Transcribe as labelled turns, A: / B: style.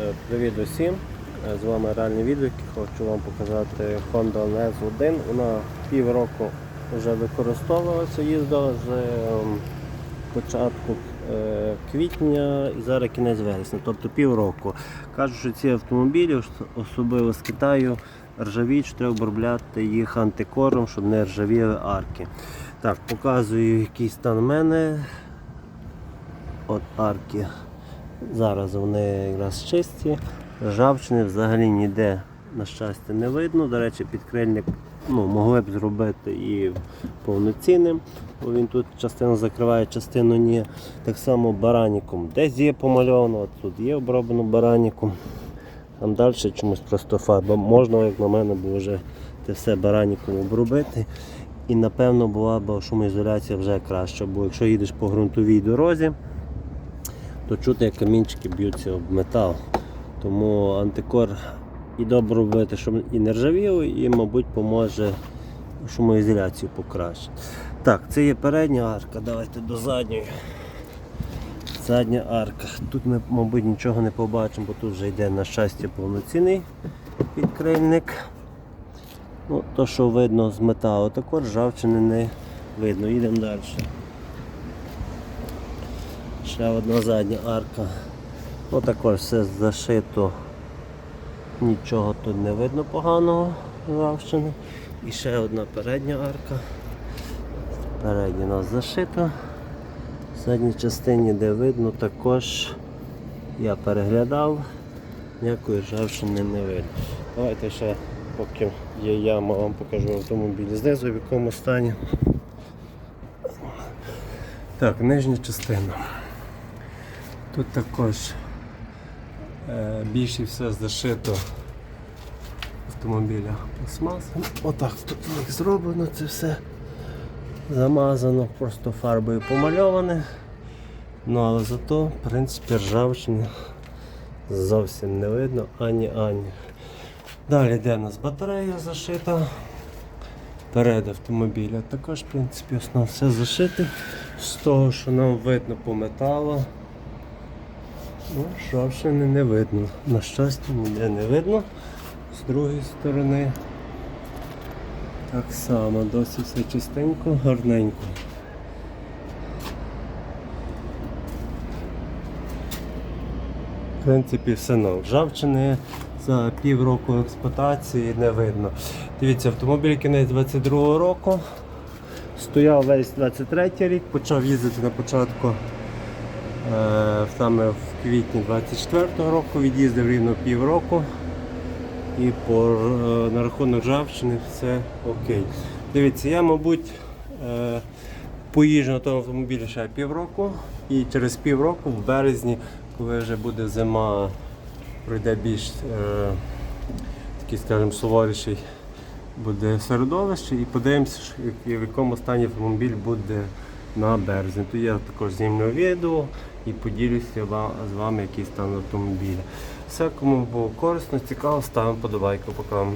A: Е, Привіт усім! Е, З вами реальний відгук. Хочу вам показати Honda NS 1. Вона півроку вже використовувалася, їздила з ем, початку е, квітня і зараз кінець вересня, тобто півроку. Кажуть, що ці автомобілі, особливо з Китаю, ржавіють, треба обробляти їх антикором, щоб не ржавіли арки. Так, показую, який стан в мене. От арки. Зараз вони якраз чисті, ржавчини взагалі ніде, на щастя, не видно. До речі, підкрильник ну, могли б зробити і повноцінним, бо він тут частину закриває, частину ні. Так само бараніком. Десь є помальовано, от тут є оброблено бараніком. Там далі чомусь просто фарба. Можна, як на мене, було вже це все бараніком обробити. І напевно була б шумоізоляція вже краща, бо якщо їдеш по ґрунтовій дорозі, то чути, як камінчики б'ються об метал. Тому антикор і добре робити, щоб і не ржавіло, і, мабуть, поможе шумоізоляцію покращити. Так, це є передня арка, давайте до задньої. Задня арка. Тут ми, мабуть, нічого не побачимо, бо тут вже йде, на щастя, повноцінний підкрильник. Ну, То, що видно з металу, також ржавчини не видно. Їдемо далі. Ще одна задня арка. Ну також все зашито. Нічого тут не видно поганого ржавчини. І ще одна передня арка. Передня у нас зашита. В задній частині, де видно, також я переглядав, ніякої ржавчини не видно. Давайте ще, поки є яма, вам покажу автомобіль знизу, в якому стані. Так, нижня частина. Тут також е, більше все зашито автомобіля пластмасом. Отак тут у зроблено це все замазано, просто фарбою помальоване. Ну але зато, в принципі, ржавчини зовсім не видно ані ані. Далі йде у нас батарея зашита. Перед автомобіля також, в принципі, основно все зашите. З того, що нам видно по металу. Ну, ржавчини не видно. На щастя, ніде не видно. З другої сторони. Так само, досить все чистенько, гарненько. В принципі, все нове. Ржавчини за півроку експлуатації не видно. Дивіться, автомобіль кінець 22-го року. Стояв весь 23 й рік, почав їздити на початку е, саме в квітні 24-го року, від'їздив рівно півроку. І по, е, на рахунок ржавчини все окей. Дивіться, я, мабуть, е, поїжджу на тому автомобілі ще півроку. І через півроку, в березні, коли вже буде зима, пройде більш е, такий, скажімо, суворіший буде середовище і подивимося, в якому стані автомобіль буде на березні. То я також знімлю відео і поділюся з вами, який стан автомобіля. Все, кому було корисно, цікаво, ставимо подобайку. Пока.